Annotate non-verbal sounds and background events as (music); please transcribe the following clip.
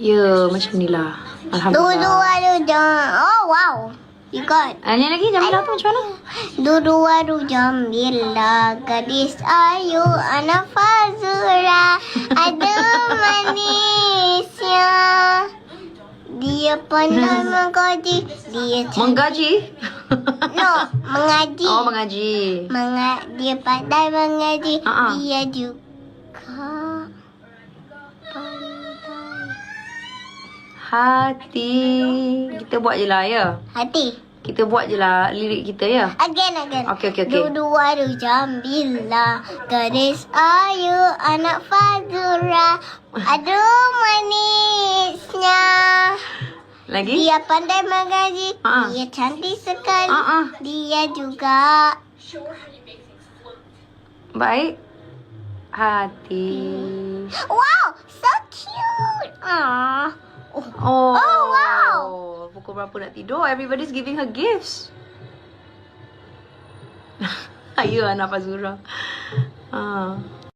Ya, macam ni lah. Dua Alhamdulillah. dua jam. Oh wow. You got. Ah, ni lagi Jamilah tu macam mana? Dua dua jam bila gadis ayu anak Fazura ada (laughs) manisnya. Dia pandai (laughs) menggaji. Dia. Menggaji? No, mengaji. Oh, mengaji. Menga dia pandai mengaji. Ha-ha. Dia juga Hati. Kita buat je lah, ya? hati. Kita buat je lah lirik kita, ya? Again, again. Okey, okey, okey. Dua dua jam bila gadis ayu anak Fazura. Aduh manisnya. Lagi? Dia pandai mengaji. Ha-ha. Dia cantik sekali. Ha-ha. Dia juga Baik. Hati. Wow, Pukul berapa nak tidur? Everybody's giving her gifts. (laughs) ya, Anak Fazura. Ah.